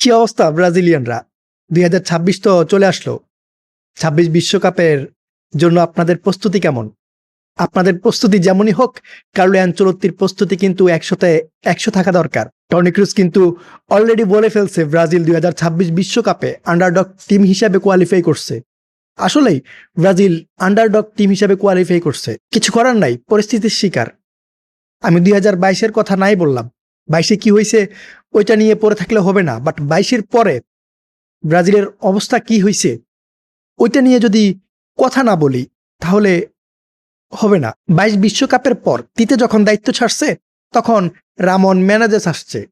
কি অবস্থা ব্রাজিলিয়ানরা? দুই হাজার ছাব্বিশ তো চলে আসলো। ছাব্বিশ বিশ্বকাপের জন্য আপনাদের প্রস্তুতি কেমন? আপনাদের প্রস্তুতি যেমনই হোক, কার্লো অ্যাঞ্চলত্তির প্রস্তুতি কিন্তু একশোতে একশো থাকা দরকার। টনি ক্রুজ কিন্তু অলরেডি বলে ফেলছে ব্রাজিল দুই বিশ্বকাপে আন্ডারডগ টিম হিসাবে কোয়ালিফাই করছে। আসলেই ব্রাজিল আন্ডারডগ টিম হিসাবে কোয়ালিফাই করছে। কিছু করার নাই, পরিস্থিতির শিকার। আমি দুই হাজার বাইশের কথা নাই বললাম। বাইশে কি হয়েছে ওইটা নিয়ে পড়ে থাকলে হবে না। বাট বাইশের পরে ব্রাজিলের অবস্থা কি হয়েছে ওইটা নিয়ে যদি কথা না বলি, তাহলে হবে না। বাইশ বিশ্বকাপের পর তিতে যখন দায়িত্ব ছাড়ছে, তখন রামন ম্যানেজার আসছে।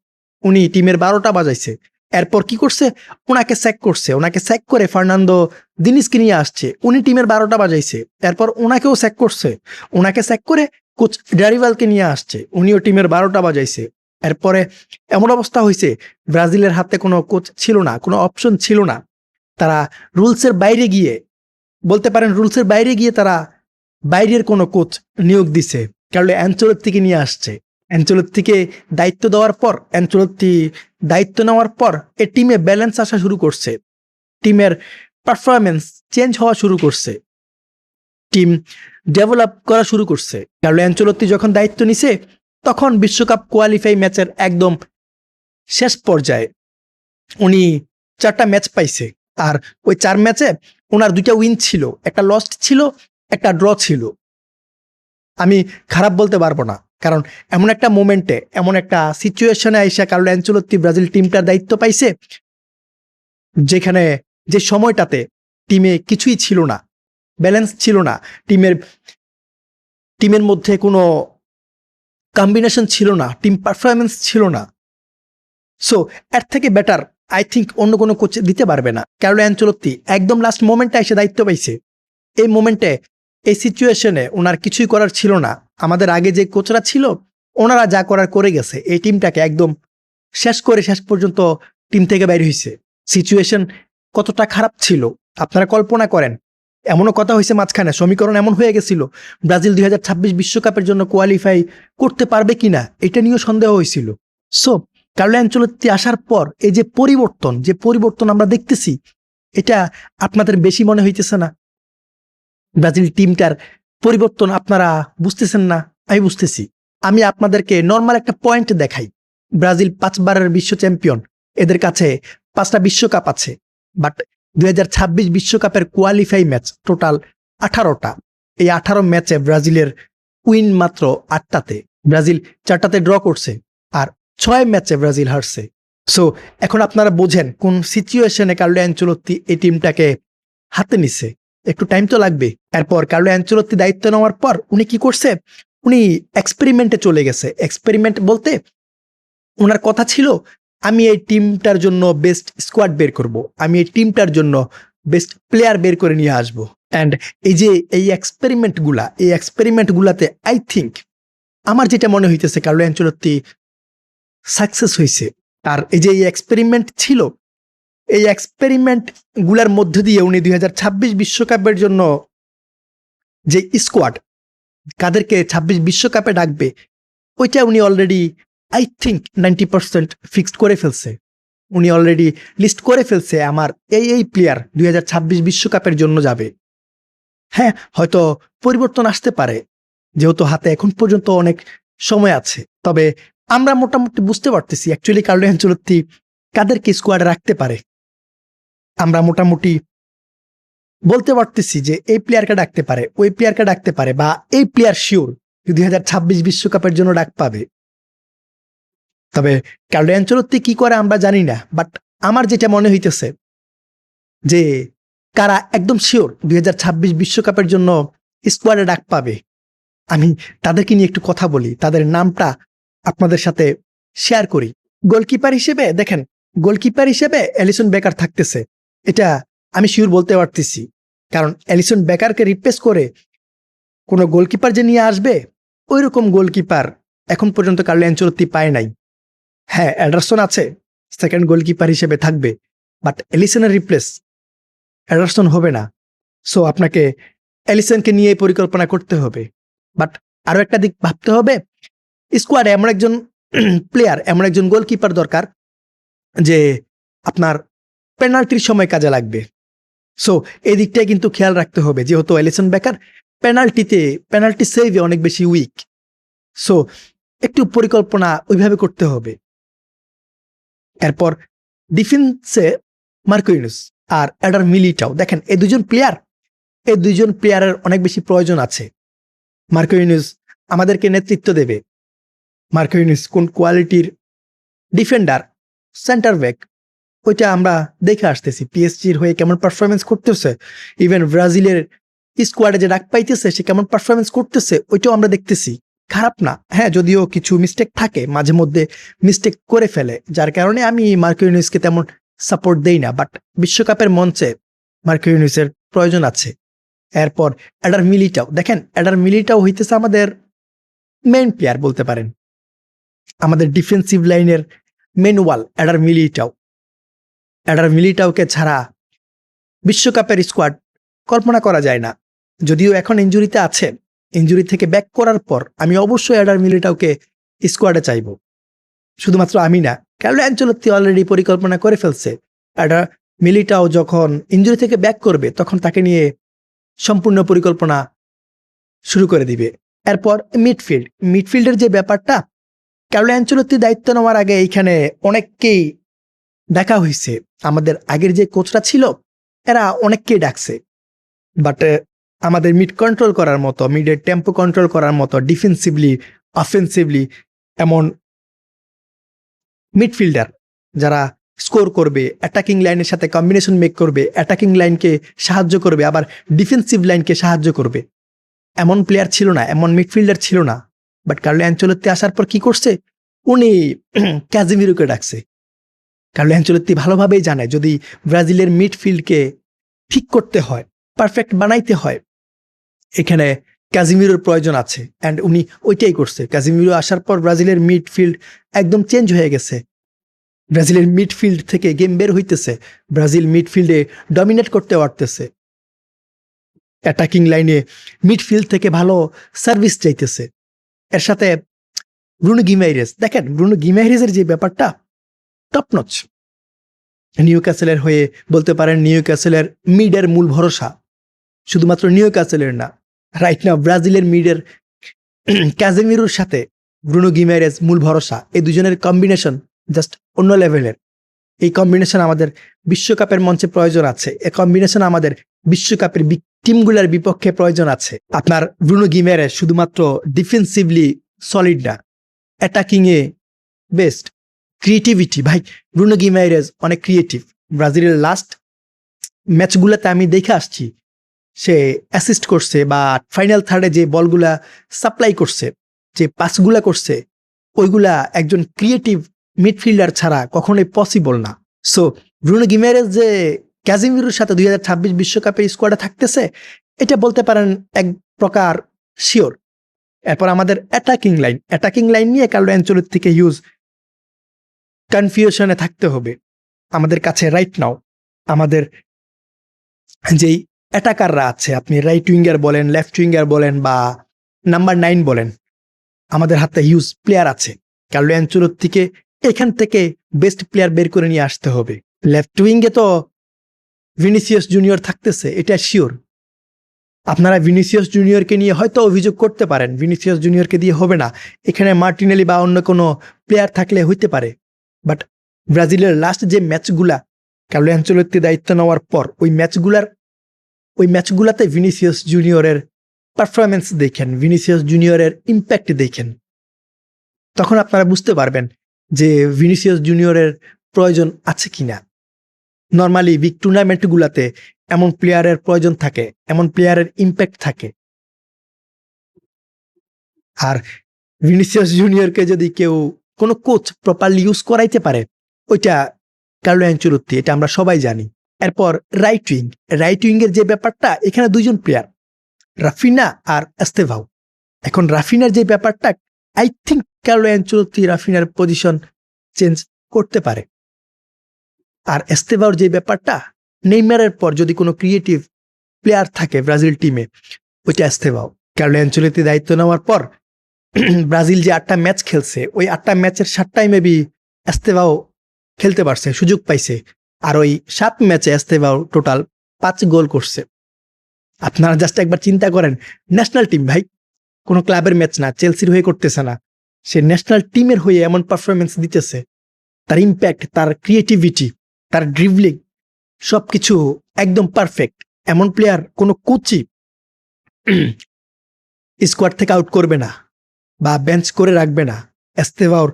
উনি টিমের বারোটা বাজাইছে। এরপর কি করছে? ওনাকে স্যাক করছে। ওনাকে স্যাক করে ফার্নান্দো দিনিসকে নিয়ে আসছে। উনি টিমের বারোটা বাজাইছে। এরপর ওনাকেও স্যাক করছে। ওনাকে স্যাক করে কোচ ড্যারিভালকে নিয়ে আসছে। উনিও টিমের বারোটা বাজাইছে। এরপরে এমন অবস্থা হয়েছে ব্রাজিলের হাতে কোনো কোচ ছিল না, কোনো অপশন ছিল না। তারা রুলসের বাইরে গিয়ে, বলতে পারেন রুলসের বাইরে গিয়ে তারা বাইরের কোনো কোচ নিয়োগ দিছে, কারণ অ্যাঞ্চলের থেকে নিয়ে আসছে। অ্যাঞ্চলের থেকে দায়িত্ব দেওয়ার পর অ্যাঞ্চলত্তি দায়িত্ব নেওয়ার পর এ টিমে ব্যালেন্স আসা শুরু করছে। টিমের পারফরমেন্স চেঞ্জ হওয়া শুরু করছে। টিম ডেভেলপ করা শুরু করছে। কারণ অ্যাঞ্চলত্তি যখন দায়িত্ব নিছে তখন বিশ্বকাপ কোয়ালিফাই ম্যাচের একদম শেষ পর্যায়ে উনি চারটা ম্যাচ পাইছে। আর ওই চার ম্যাচে ওনার দুইটা উইন ছিল, একটা লস্ট ছিল, একটা ড্র ছিল। আমি খারাপ বলতে পারব না, কারণ এমন একটা মোমেন্টে এমন একটা সিচুয়েশনে আইসা কার্লো অ্যাঞ্চলত্তি ব্রাজিল টিমটার দায়িত্ব পাইছে, যেখানে যে সময়টাতে টিমে কিছুই ছিল না ব্যালেন্স ছিল না। টিমের টিমের মধ্যে কোনো কম্বিনেশন ছিল না টিম পারফরমেন্স ছিল না। সো এর থেকে বেটার আই থিঙ্ক অন্য কোনো কোচ দিতে পারবে না। ক্যারোলো অ্যাঞ্চলত্তি একদম লাস্ট মোমেন্টে এসে দায়িত্ব পাইছে। এই মোমেন্টে এই সিচুয়েশনে ওনার কিছুই করার ছিল না। আমাদের আগে যে কোচরা ছিল, ওনারা যা করার করে গেছে। এই টিমটাকে একদম শেষ করে শেষ পর্যন্ত টিম থেকে বাইর হয়েছে সিচুয়েশন কতটা খারাপ ছিল, আপনারা কল্পনা করেন। এমনও কথা হয়েছে মাঝখানে, সমীকরণ এমন হয়ে গেছিল, ব্রাজিল দুই বিশ্বকাপের জন্য কোয়ালিফাই করতে পারবে কিনা, এটা নিয়েও সন্দেহ হয়েছিল। সো কার্লো অ্যাঞ্চলত্তি আসার পর এই যে পরিবর্তন যে পরিবর্তন আমরা দেখতেছি, এটা আপনাদের বেশি মনে হইতেছে না? ব্রাজিল টিমটার পরিবর্তন আপনারা বুঝতেছেন না? আমি বুঝতেছি। আমি আপনাদেরকে নর্মাল একটা পয়েন্ট দেখাই। ব্রাজিল পাঁচবারের বিশ্ব চ্যাম্পিয়ন এদের কাছে পাঁচটা বিশ্বকাপ আছে বাট দুই বিশ্বকাপের কোয়ালিফাই ম্যাচ টোটাল আঠারোটা। এই আঠারো ম্যাচে ব্রাজিলের উইন মাত্র আটটাতে। ব্রাজিল চারটাতে ড্র করছে আর ছয় ম্যাচে ব্রাজিল হারছে। সো এখন আপনারা বোঝেন কোন সিচুয়েশনে কার্লো অ্যাঞ্চলত্তি এই টিমটাকে হাতে নিছে। একটু টাইম তো লাগবে। এরপর কার্লো অ্যাঞ্চলত্তি দায়িত্ব নেওয়ার পর উনি কি করছে? উনি এক্সপেরিমেন্টে চলে গেছে। এক্সপেরিমেন্ট বলতে ওনার কথা ছিল আমি এই টিমটার জন্য বেস্ট স্কোয়াড বের করব। আমি এই টিমটার জন্য বেস্ট প্লেয়ার বের করে নিয়ে আসব। অ্যান্ড এই যে, এই এক্সপেরিমেন্টগুলা এই এক্সপেরিমেন্টগুলাতে আই থিঙ্ক আমার যেটা মনে হইতেছে কার্লো অ্যাঞ্চলত্তি সাকসেস হয়েছে আর এই যে, এই এক্সপেরিমেন্ট ছিল, এই এক্সপেরিমেন্টগুলার মধ্যে দিয়ে উনি দুই বিশ্বকাপের জন্য যে স্কোয়াড কাদেরকে ছাব্বিশ বিশ্বকাপে ডাকবে, ওইটা উনি already I think ninety percent fixed করে ফেলছে। উনি অলরেডি লিস্ট করে ফেলছে আমার এই এই প্লেয়ার দুই বিশ্বকাপের জন্য যাবে। হ্যাঁ হয়তো পরিবর্তন আসতে পারে, যেহেতু হাতে এখন পর্যন্ত অনেক সময় আছে। তবে আমরা মোটামুটি বুঝতে পারতেছি অ্যাকচুয়ালি কার্লো অ্যাঞ্চলত্তি কাদেরকে স্কোয়াডে রাখতে পারে। আমরা মোটামুটি বলতে পারতেছি যে এই প্লেয়ারকে ডাকতে পারে, ওই প্লেয়ারকে ডাকতে পারে বা এই প্লেয়ার শিওর দুই হাজার বিশ্বকাপের জন্য ডাক পাবে। তবে কার্লো অ্যাঞ্চলত্তি কি করে আমরা জানি না বাট আমার যেটা মনে হইতেছে যে কারা একদম শিওর দুই বিশ্বকাপের জন্য স্কোয়াডে ডাক পাবে, আমি তাদেরকে নিয়ে একটু কথা বলি, তাদের নামটা আপনাদের সাথে শেয়ার করি। গোলকিপার হিসেবে দেখেন, গোলকিপার হিসেবে অ্যালিসন বেকার থাকতেছে, এটা আমি শিওর বলতে পারতেছি, কারণ অ্যালিসন বেকারকে রিপ্লেস করে কোনো গোলকিপার যে নিয়ে আসবে ওই রকম গোলকিপার এখন পর্যন্ত কার্লো অ্যাঞ্চলত্তি পায় নাই। হ্যাঁ অ্যাডারসন আছে সেকেন্ড গোলকিপার হিসেবে থাকবে বাট এলিসনের রিপ্লেস অ্যাডারসন হবে না। সো আপনাকে এলিসনকে নিয়ে পরিকল্পনা করতে হবে। বাট আরও একটা দিক ভাবতে হবে স্কোয়াডে এমন একজন প্লেয়ার এমন একজন গোলকিপার দরকার যে আপনার পেনাল্টির সময় কাজে লাগবে। সো এই দিকটাই কিন্তু খেয়াল রাখতে হবে, যেহেতু এলিসন বেকার পেনাল্টিতে পেনাল্টি সেভে অনেক বেশি উইক সো একটু পরিকল্পনা ওইভাবে করতে হবে। এরপর ডিফেন্সে মার্কোইনুস আর অ্যাডার মিলিটাও। দেখেন, এই দুজন প্লেয়ার এই দুজন প্লেয়ারের অনেক বেশি প্রয়োজন আছে। মার্কোইনুস আমাদেরকে নেতৃত্ব দেবে। মার্কোইনুস কোন কোয়ালিটির ডিফেন্ডার সেন্টার ব্যাক ওইটা আমরা দেখে আসতেছি। পিএসজির হয়ে কেমন পারফরমেন্স করতেছে ইভেন ব্রাজিলের স্কোয়াডে যে ডাক পাইতেছে, সে কেমন পারফরমেন্স করতেছে, ওইটাও আমরা দেখতেছি। খারাপ না। হ্যাঁ যদিও কিছু মিস্টেক থাকে, মাঝে মধ্যে মিস্টেক করে ফেলে, যার কারণে আমি মার্কিউনিউসকে তেমন সাপোর্ট দেই না বাট বিশ্বকাপের মঞ্চে মার্কিউনিউসের প্রয়োজন আছে। এরপর অ্যাডার মিলিটাও দেখেন অ্যাডার মিলিটাও হইতেছে আমাদের মেন প্লেয়ার বলতে পারেন। আমাদের ডিফেন্সিভ লাইনের main wall Eder Militao Eder মিলিটাওকে ছাড়া বিশ্বকাপের স্কোয়াড কল্পনা করা যায় না। যদিও এখন ইঞ্জুরিতে আছে ইঞ্জুরি থেকে ব্যাক করার পর আমি অবশ্যই অ্যাডার মিলিটাওকে স্কোয়াডে চাইব। শুধুমাত্র আমি না ক্যারলো অ্যাঞ্চলত্তি অলরেডি পরিকল্পনা করে ফেলছে। অ্যাডার মিলিটাও যখন ইঞ্জুরি থেকে ব্যাক করবে, তখন তাকে নিয়ে সম্পূর্ণ পরিকল্পনা শুরু করে দিবে। এরপর মিডফিল্ড মিডফিল্ডের যে ব্যাপারটা ক্যারলো অ্যাঞ্চলত্তি দায়িত্ব নেওয়ার আগে এইখানে অনেককেই দেখা হয়েছে। আমাদের আগের যে কোচরা ছিল, এরা অনেককেই ডাকছে। বাট আমাদের মিড কন্ট্রোল করার মতো মিডের টেম্পো কন্ট্রোল করার মতো ডিফেন্সিভলি অফেন্সিভলি এমন মিডফিল্ডার যারা স্কোর করবে অ্যাটাকিং লাইনের সাথে কম্বিনেশন মেক করবে অ্যাটাকিং লাইনকে সাহায্য করবে, আবার ডিফেন্সিভ লাইনকে সাহায্য করবে। এমন প্লেয়ার ছিল না, এমন মিডফিল্ডার ছিল না। বাট কার্লো অ্যাঞ্চলত্তি আসার পর কি করছে? উনি ক্যাজিমিরোকে ডাকছে। কার্লো অ্যাঞ্চলত্তি ভালোভাবেই জানে, যদি ব্রাজিলের মিডফিল্ডকে ঠিক করতে হয় পারফেক্ট বানাইতে হয় এখানে ক্যাজিমিরোর প্রয়োজন আছে। অ্যান্ড উনি ওইটাই করছে। ক্যাজিমিরো আসার পর ব্রাজিলের মিডফিল্ড একদম চেঞ্জ হয়ে গেছে। ব্রাজিলের মিডফিল্ড থেকে গেম বের হইতেছে। ব্রাজিল মিডফিল্ডে ডমিনেট করতে পারতেছে। অ্যাটাকিং লাইনে মিডফিল্ড থেকে ভালো সার্ভিস চাইতেছে। এর সাথে ব্রুনো গিমাইরেস দেখেন, ব্রুনো গিমাইরেসের যে ব্যাপারটা টপনচ নিউ ক্যাসেলের হয়ে বলতে পারেন নিউ ক্যাসেলের মিডের মূল ভরসা। শুধুমাত্র নিউ ক্যাসেলের না রাইট না ব্রাজিলের মিডের ক্যাজেমিরোর সাথে ব্রুনো গিমারেজ মূল ভরসা, এই দুজনের কম্বিনেশন জাস্ট অন্য লেভেলের এই কম্বিনেশন আমাদের বিশ্বকাপের মঞ্চে প্রয়োজন আছে, এই কম্বিনেশন আমাদের বিশ্বকাপের টিমগুলোর বিপক্ষে প্রয়োজন আছে। আপনার ব্রুনো গিমারেজ শুধুমাত্র ডিফেন্সিভলি সলিড না অ্যাটাকিংয়ে বেস্ট ক্রিয়েটিভিটি ভাই, ব্রুনো গিমাইরেজ অনেক ক্রিয়েটিভ ব্রাজিলের লাস্ট ম্যাচগুলোতে আমি দেখে আসছি সে অ্যাসিস্ট করছে বা ফাইনাল থার্ডে যে বলগুলা সাপ্লাই করছে, যে পাসগুলা করছে, ওইগুলা একজন ক্রিয়েটিভ মিডফিল্ডার ছাড়া কখনোই পসিবল না। সো ব্রুনো গিমেরেজ যে ক্যাজিমিরোর সাথে দুই হাজার ছাব্বিশ বিশ্বকাপে স্কোয়াডে থাকতেছে, এটা বলতে পারেন এক প্রকার শিওর এরপর আমাদের অ্যাটাকিং লাইন অ্যাটাকিং লাইন নিয়ে কার্লো অ্যাঞ্চলের থেকে ইউজ কনফিউশনে থাকতে হবে। আমাদের কাছে রাইট নাও আমাদের যেই অ্যাটাকাররা আছে, আপনি রাইট উইঙ্গার বলেন লেফট উইঙ্গার বলেন বা নাম্বার নাইন বলেন, আমাদের হাতে হিউজ প্লেয়ার আছে। কার্লো অ্যাঞ্চুলোর থেকে এখান থেকে বেস্ট প্লেয়ার বের করে নিয়ে আসতে হবে। লেফট উইঙ্গে তো ভিনিসিয়াস জুনিয়র থাকতেছে, এটা শিওর আপনারা ভিনিসিয়াস জুনিয়রকে নিয়ে হয়তো অভিযোগ করতে পারেন ভিনিসিয়াস জুনিয়রকে দিয়ে হবে না। এখানে মার্টিনেলি বা অন্য কোনো প্লেয়ার থাকলে হইতে পারে। বাট ব্রাজিলের লাস্ট যে ম্যাচগুলা কার্লো অ্যাঞ্চলত্তি দায়িত্ব নেওয়ার পর, ওই ম্যাচগুলার ওই ম্যাচগুলোতে ভিনিসিয়াস জুনিয়রের পারফরমেন্স দেখেন, ভিনিসিয়াস জুনিয়রের ইম্প্যাক্ট দেখেন। তখন আপনারা বুঝতে পারবেন যে ভিনিসিয়াস জুনিয়রের প্রয়োজন আছে কিনা। নর্মালি বিগ টুর্নামেন্টগুলাতে এমন প্লেয়ারের প্রয়োজন থাকে, এমন প্লেয়ারের ইম্প্যাক্ট থাকে। আর ভিনিসিয়াস জুনিয়রকে যদি কেউ কোনো কোচ প্রপারলি ইউজ করাইতে পারে, ওইটা কার্লো অ্যাঞ্চুলত্তি, এটা আমরা সবাই জানি। এরপর রাইট উইং রাইট উইং এর যে ব্যাপারটা, এখানে দুইজন প্লেয়ার রাফিনা আর এস্তেভাও। এখন রাফিনার যে ব্যাপারটা আই থিঙ্ক কার্লো অ্যাঞ্চলত্তি রাফিনার পজিশন চেঞ্জ করতে পারে। আর এস্তেভাওর যে ব্যাপারটা, নেইমারের পর যদি কোনো ক্রিয়েটিভ প্লেয়ার থাকে ব্রাজিল টিমে ওইটা এস্তেভাও। কার্লো অ্যাঞ্চলত্তি দায়িত্ব নেওয়ার পর, ব্রাজিল যে আটটা ম্যাচ খেলছে, ওই আটটা ম্যাচের সাতটাই মেবি এস্তেভাও খেলতে পারছে, সুযোগ পাইছে। আর ওই সাত ম্যাচে এস্তেভাও টোটাল পাঁচ গোল করছে। আপনারা জাস্ট একবার চিন্তা করেন ন্যাশনাল টিম ভাই, কোনো ক্লাবের ম্যাচ না চেলসির হয়ে করতেছে না। সে ন্যাশনাল টিমের হয়ে এমন পারফরমেন্স দিতেছে, তার ইম্প্যাক্ট তার ক্রিয়েটিভিটি তার ড্রিভলিং সবকিছু একদম পারফেক্ট এমন প্লেয়ার কোনো কোচই স্কোয়াড থেকে আউট করবে না বা বেঞ্চ করে রাখবে না। এস্তেভাওর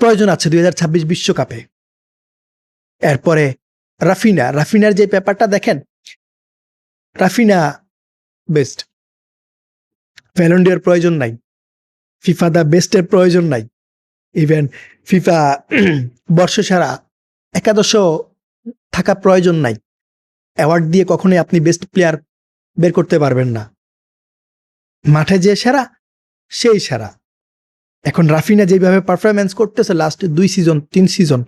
প্রয়োজন আছে দুই বিশ্বকাপে। এরপরে রাফিনা, রাফিনার যে ব্যাপারটা দেখেন, রাফিনা বেস্ট ভ্যালন্ডিয়ার প্রয়োজন নাই ফিফা দ্য বেস্টের প্রয়োজন নাই ইভেন ফিফা বর্ষসারা একাদশ থাকা প্রয়োজন নাই অ্যাওয়ার্ড দিয়ে কখনোই আপনি বেস্ট প্লেয়ার বের করতে পারবেন না। মাঠে যে সেরা, সেই সেরা। এখন রাফিনা যেভাবে পারফরমেন্স করতেছে লাস্ট দুই সিজন তিন সিজন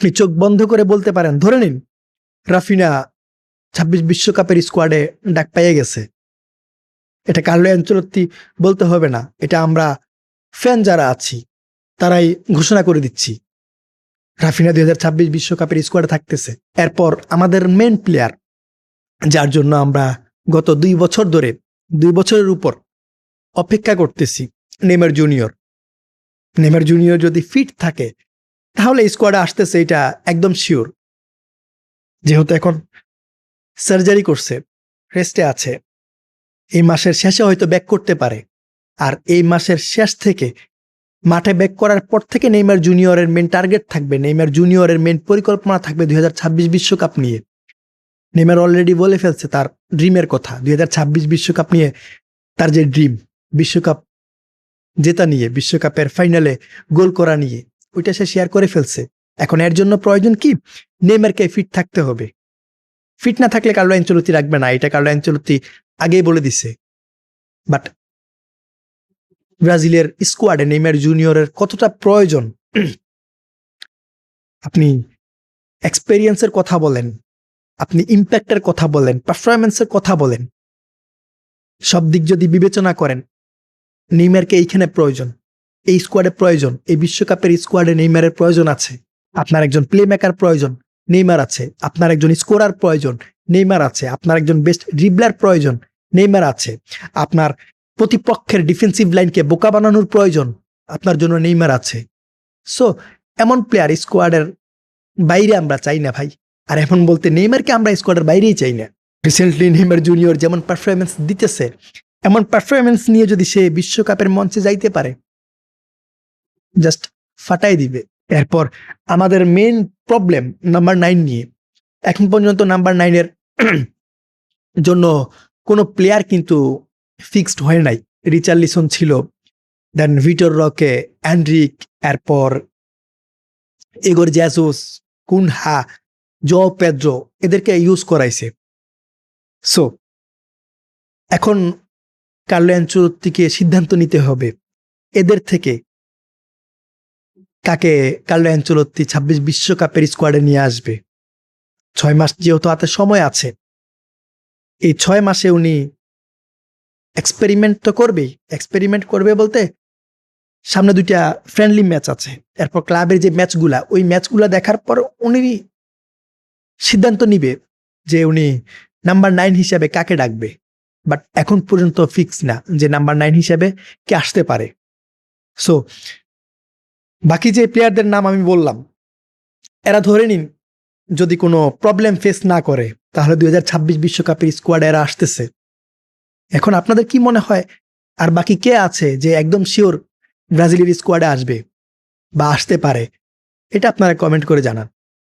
আপনি চোখ বন্ধ করে বলতে পারেন, ধরে নিন, রাফিনা ছাব্বিশ বিশ্বকাপের স্কোয়াডে ডাক পাইয়ে গেছে। এটা কার্লো অঞ্চলত্তি বলতে হবে না, এটা আমরা ফ্যান যারা আছি, তারাই ঘোষণা করে দিচ্ছি। রাফিনা দুই হাজার ছাব্বিশ বিশ্বকাপের স্কোয়াডে থাকতেছে। এরপর আমাদের মেন প্লেয়ার যার জন্য আমরা গত দুই বছর ধরে, দুই বছরের উপর অপেক্ষা করতেছি নেমার জুনিয়র। নেমার জুনিয়র যদি ফিট থাকে তাহলে স্কোয়াডে আসতেছে এটা একদম শিওর যেহেতু এখন সার্জারি করছে রেস্টে আছে। এই মাসের শেষে হয়তো ব্যাক করতে পারে। আর এই মাসের শেষ থেকে মাঠে ব্যাক করার পর থেকে নেইমার জুনিয়রের মেন টার্গেট থাকবে। নেইমার জুনিয়রের মেন পরিকল্পনা থাকবে দুই বিশ্বকাপ নিয়ে। নেইমার অলরেডি বলে ফেলছে তার ড্রিমের কথা। দুই বিশ্বকাপ নিয়ে তার যে ড্রিম বিশ্বকাপ জেতা নিয়ে, বিশ্বকাপের ফাইনালে গোল করা নিয়ে। ওইটা সে শেয়ার করে ফেলছে। এখন এর জন্য প্রয়োজন কি? নেইমারকে ফিট থাকতে হবে। ফিট না থাকলে কার্লো অ্যাঞ্চলতি রাখবে না। এটা কার্লো অ্যাঞ্চলতি আগেই বলে দিছে। বাট ব্রাজিলের স্কোয়াডে নেইমার জুনিয়রের কতটা প্রয়োজন? আপনি এক্সপেরিয়েন্সের কথা বলেন। আপনি ইম্প্যাক্টের কথা বলেন। পারফরমেন্সের কথা বলেন। সব দিক যদি বিবেচনা করেন, নেইমারকে এইখানে প্রয়োজন। এই স্কোয়াডে প্রয়োজন, এই বিশ্বকাপের স্কোয়াডে নেইমারের প্রয়োজন আছে, আপনার একজন প্লে মেকার প্রয়োজন, নেইমার আছে, আপনার একজন স্কোরার প্রয়োজন, নেইমার আছে, আপনার একজন বেস্ট ড্রিবলার প্রয়োজন, নেইমার আছে, আপনার প্রতিপক্ষের ডিফেন্সিভ লাইনকে বোকা বানানোর প্রয়োজন, আপনার জন্য নেইমার আছে। সো এমন প্লেয়ার স্কোয়াডের বাইরে আমরা চাই না ভাই, আর এখন বলতে নেইমারকে আমরা স্কোয়াডের বাইরেই চাই না। রিসেন্টলি নেইমার জুনিয়র যেমন পারফরমেন্স দিতেছে, এমন পারফরমেন্স নিয়ে যদি সে বিশ্বকাপের মঞ্চে যাইতে পারে জাস্ট ফাটাই দিবে। এরপর আমাদের মেন প্রবলেম নাম্বার নাইন নিয়ে। এখন পর্যন্ত নাম্বার নাইনের জন্য কোনো প্লেয়ার কিন্তু ফিক্সড হয় নাই। রিচার্লিসন ছিল দেন ভিটর রকে অ্যান্ড্রিক এরপর Igor Jesus Cunha Joao Pedro এদেরকে ইউজ করাইছে। সো এখন কার্লো অ্যাঞ্চলত্তিকে সিদ্ধান্ত নিতে হবে। এদের থেকে কাকে কার্লো অ্যাঞ্চলত্তি ছাব্বিশ বিশ্বকাপের স্কোয়াডে নিয়ে আসবে? ছয় মাস যেহেতু হাতে সময় আছে, এই ছয় মাসে উনি এক্সপেরিমেন্ট তো করবেই। এক্সপেরিমেন্ট করবে বলতে সামনে দুইটা ফ্রেন্ডলি ম্যাচ আছে। এরপর ক্লাবের যে ম্যাচগুলা ওই ম্যাচগুলা দেখার পর উনি সিদ্ধান্ত নিবে যে উনি নাম্বার নাইন হিসাবে কাকে ডাকবে। বাট এখন পর্যন্ত ফিক্স না যে নাম্বার নাইন হিসাবে কে আসতে পারে। সো বাকি যে প্লেয়ারদের নাম আমি বললাম, এরা ধরে নিন যদি কোনো প্রবলেম ফেস না করে, তাহলে দুই হাজার ছাব্বিশ বিশ্বকাপের স্কোয়াড এরা আসতেছে। এখন আপনাদের কি মনে হয়, আর বাকি কে আছে যে একদম শিওর ব্রাজিলের স্কোয়াডে আসবে বা আসতে পারে? এটা আপনারা কমেন্ট করে জানান।